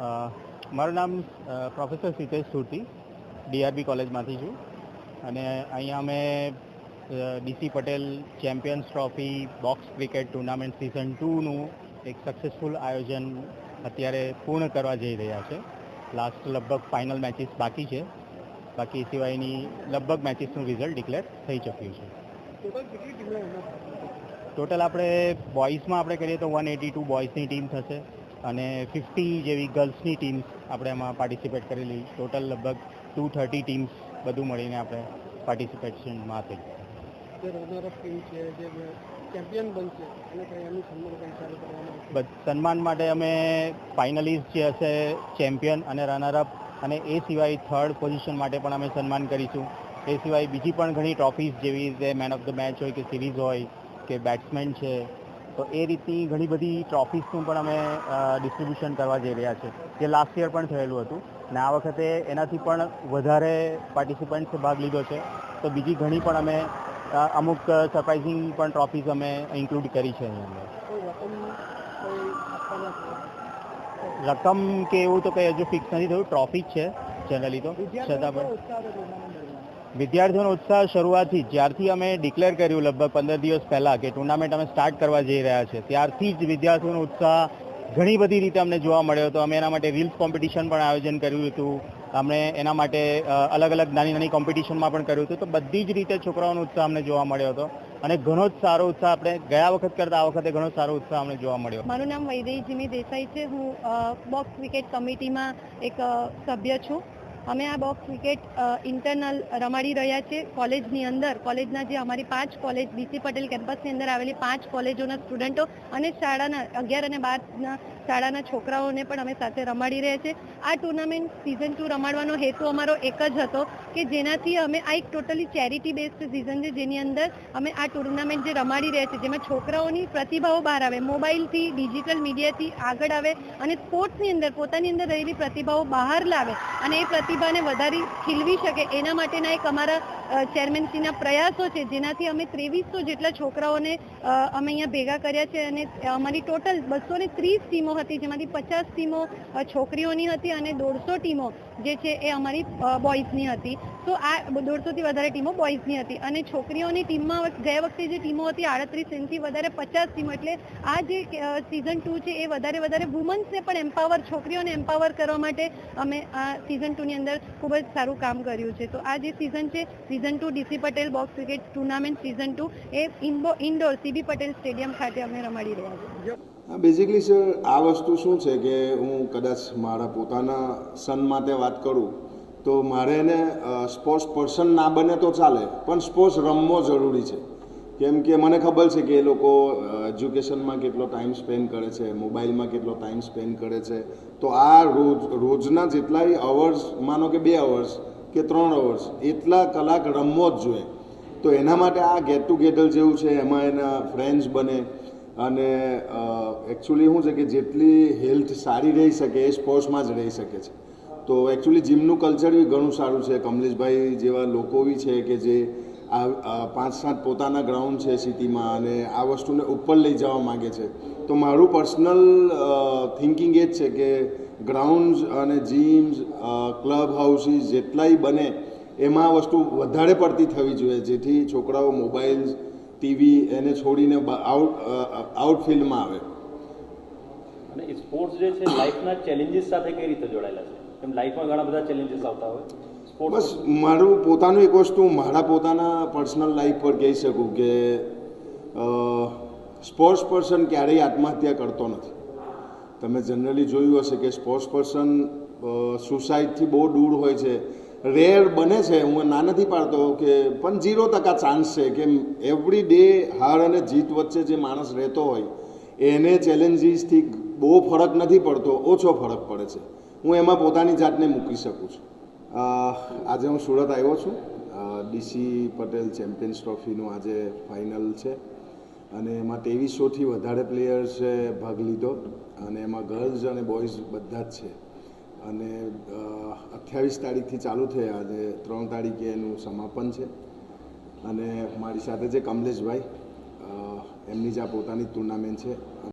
મારું નામ પ્રોફેસર સિતેશ સુરતી ડીઆરબી કોલેજમાંથી છું. અને અહીંયા અમે DC Patel champions trophy box cricket tournament season ટુનું એક સક્સેસફુલ આયોજન અત્યારે પૂર્ણ કરવા જઈ રહ્યા છે. લાસ્ટ લગભગ ફાઇનલ મેચીસ બાકી છે. બાકી સિવાયની લગભગ મેચીસનું રિઝલ્ટ ડિક્લેર થઈ ચૂક્યું છે. ટોટલ આપણે બોઇઝમાં આપણે કરીએ તો વન એટી ટુ બોઇઝની ટીમ થશે. અને ફિફ્ટી જેવી ગર્લ્સની ટીમ્સ આપણે એમાં પાર્ટિસિપેટ કરેલી. ટોટલ લગભગ ટુ થર્ટી ટીમ્સ બધું મળીને આપણે પાર્ટિસિપેશનમાં બસ સન્માન માટે અમે ફાઇનલિસ્ટ જે હશે ચેમ્પિયન અને રનરઅપ અને એ સિવાય થર્ડ પોઝિશન માટે પણ અમે સન્માન કરીશું. એ સિવાય બીજી પણ ઘણી ટ્રોફીઝ જેવી રીતે મેન ઓફ ધ મેચ હોય કે સિરીઝ હોય કે બેટ્સમેન છે તો એ રીતની ઘણી બધી ટ્રોફીઝનું પણ અમે ડિસ્ટ્રીબ્યુશન કરવા જઈ રહ્યા છે જે લાસ્ટ યર પણ થયેલું હતું. ને આ વખતે એનાથી પણ વધારે પાર્ટિસિપન્ટ્સે ભાગ લીધો છે. તો બીજી ઘણી પણ અમે અમુક સરપ્રાઇઝિંગ પણ ટ્રોફીઝ અમે ઇન્ક્લુડ કરી છે એની અંદર. રકમ કે એવું તો કંઈ હજુ ફિક્સ નથી થયું. ટ્રોફી જ છે જનરલી તો. છતાં પણ. વિદ્યાર્થીઓનો ઉત્સાહ શરૂઆતથી જ્યારથી અમે ડિક્લેર કર્યું લગભગ પંદર દિવસ પહેલાં કે ટુર્નામેન્ટ અમે સ્ટાર્ટ કરવા જઈ રહ્યા છે, ત્યારથી જ વિદ્યાર્થીઓનો ઉત્સાહ ઘણી બધી રીતે અમને જોવા મળ્યો હતો. અમે એના માટે રીલ્સ કોમ્પિટિશન પણ આયોજન કર્યું હતું. અમને એના માટે અલગ અલગ નાની નાની કોમ્પિટિશનમાં પણ કર્યું હતું. તો બધી જ રીતે છોકરાઓનો ઉત્સાહ અમને જોવા મળ્યો હતો અને ઘણો જ સારો ઉત્સાહ આપણે ગયા વખત કરતા આ વખતે ઘણો સારો ઉત્સાહ અમને જોવા મળ્યો. મારું નામ વૈદેહી જીમી દેસાઈ છે. હું બોક્સ ક્રિકેટ કમિટીમાં એક સભ્ય છું. અમે આ બોક્સ ક્રિકેટ ઇન્ટરનલ રમાડી રહ્યા છે. કોલેજની અંદર, કોલેજના જે અમારી પાંચ કોલેજ બીસી પટેલ કેમ્પસની અંદર આવેલી પાંચ કોલેજોના સ્ટુડન્ટો અને શાળાના અગિયાર અને બારના શાળાના છોકરાઓને પણ અમે સાથે રમાડી રહ્યા છે. આ ટુર્નામેન્ટ સિઝન ટુ રમાડવાનો હેતુ અમારો એક જ હતો કે જેનાથી અમે આ એક ટોટલી ચેરિટી બેસ્ડ સિઝન છે, જેની અંદર અમે આ ટુર્નામેન્ટ જે રમાડી રહ્યા છીએ જેમાં છોકરાઓની પ્રતિભાઓ બહાર આવે, મોબાઈલથી ડિજિટલ મીડિયાથી આગળ આવે અને સ્પોર્ટ્સની અંદર, પોતાની અંદર રહેલી પ્રતિભાઓ બહાર લાવે અને એ પ્રતિભાને વધારી ખીલવી શકે, એના માટેના એક અમારા ચેરમેનશ્રીના પ્રયાસો છે. જેનાથી અમે ત્રેવીસો જેટલા છોકરાઓને અમે અહીંયા ભેગા કર્યા છે અને અમારી ટોટલ બસો ને ત્રીસ ટીમો હતી, જેમાંથી પચાસ ટીમો છોકરીઓની હતી અને દોઢસો ટીમો જે છે એ અમારી બોયઝની હતી. તો આ દોઢસોથી વધારે ટીમો બોયઝની હતી. અને છોકરીઓની ટીમમાં ગયા વખતે જે ટીમો હતી, આડત્રીસ એમથી વધારે પચાસ ટીમો એટલે આ જે સિઝન ટુ છે, એ વધારે વધારે વુમન્સને પણ એમ્પાવર છોકરીઓને એમ્પાવર કરવા માટે અમે આ સિઝન ટુની અંદર ખૂબ જ સારું કામ કર્યું છે. તો આ જે સિઝન છે season two DC Patel box cricket tournament season two એ indo indoor CB Patel stadium ખાતે અમે રમાડી રહ્યા છીએ. બેઝિકલી સર આ વસ્તુ શું છે કે હું કદાચ મારા પોતાના સન માટે વાત કરું તો મારે એને સ્પોર્ટ્સ પર્સન ના બને તો ચાલે, પણ સ્પોર્ટ્સ રમવો જરૂરી છે. કેમ કે મને ખબર છે કે એ લોકો એજ્યુકેશનમાં કેટલો ટાઈમ સ્પેન્ડ કરે છે મોબાઈલમાં કેટલો ટાઈમ સ્પેન્ડ કરે છે. તો આ રોજ, રોજના જેટલાય અવર્સ માનો કે બે અવર્સ કે ત્રણ અવર્સ એટલા કલાક રમવો જ જોઈએ. તો એના માટે આ ગેટ ટુગેધર જેવું છે, એમાં એના ફ્રેન્ડ્સ બને. અને એકચ્યુઅલી શું છે કે જેટલી હેલ્થ સારી રહી શકે, એ સ્પોર્ટ્સમાં જ રહી શકે છે. તો એકચ્યુઅલી જીમનું કલ્ચર બી ઘણું સારું છે. કમલેશભાઈ જેવા લોકો બી છે કે જે આ પાંચ સાત પોતાના ગ્રાઉન્ડ છે સિટીમાં અને આ વસ્તુને ઉપર લઈ જવા માગે છે. તો મારું પર્સનલ થિંકિંગ એ જ છે કે ગ્રાઉન્ડ્સ અને જીમ્સ ક્લબ હાઉસીસ જેટલાય બને એમાં વસ્તુ વધારે પડતી થવી જોઈએ. જેથી છોકરાઓ મોબાઈલ ટીવી એને છોડીને આઉટ આઉટફિલ્ડમાં આવે. અને સ્પોર્ટ્સ જે છે લાઈફના ચેલેન્જીસ સાથે કઈ રીતે જોડાયેલા છે? કેમ લાઈફમાં ઘણા બધા ચેલેન્જીસ આવતા હોય. બસ, મારું પોતાનું એક વસ્તુ, મારા પોતાના પર્સનલ લાઈફ પર કહી શકું કે સ્પોર્ટ્સ પર્સન ક્યારેય આત્મહત્યા કરતો નથી. તમે જનરલી જોયું હશે કે સ્પોર્ટ્સ પર્સન સુસાઇડથી બહુ દૂર હોય છે. રેર બને છે, હું ના નથી પાડતો કે, પણ ઝીરો ટકા ચાન્સ છે કે એવરી ડે હાર અને જીત વચ્ચે જે માણસ રહેતો હોય, એને ચેલેન્જીસથી બહુ ફરક નથી પડતો, ઓછો ફરક પડે છે. હું એમાં પોતાની જાતને મૂકી શકું છું. આજે હું સુરત આવ્યો છું. ડીસી પટેલ ચેમ્પિયન્સ ટ્રોફીનું આજે ફાઇનલ છે. અને એમાં ત્રેવીસોથી વધારે પ્લેયર્સે ભાગ લીધો. અને એમાં ગર્લ્સ અને બોયઝ બધા જ છે. અને અઠ્યાવીસ તારીખથી ચાલુ થયા. આજે ત્રણ તારીખે એનું સમાપન છે. અને મારી સાથે છે કમલેશભાઈ. એમની જ આ પોતાની ટુર્નામેન્ટ છે.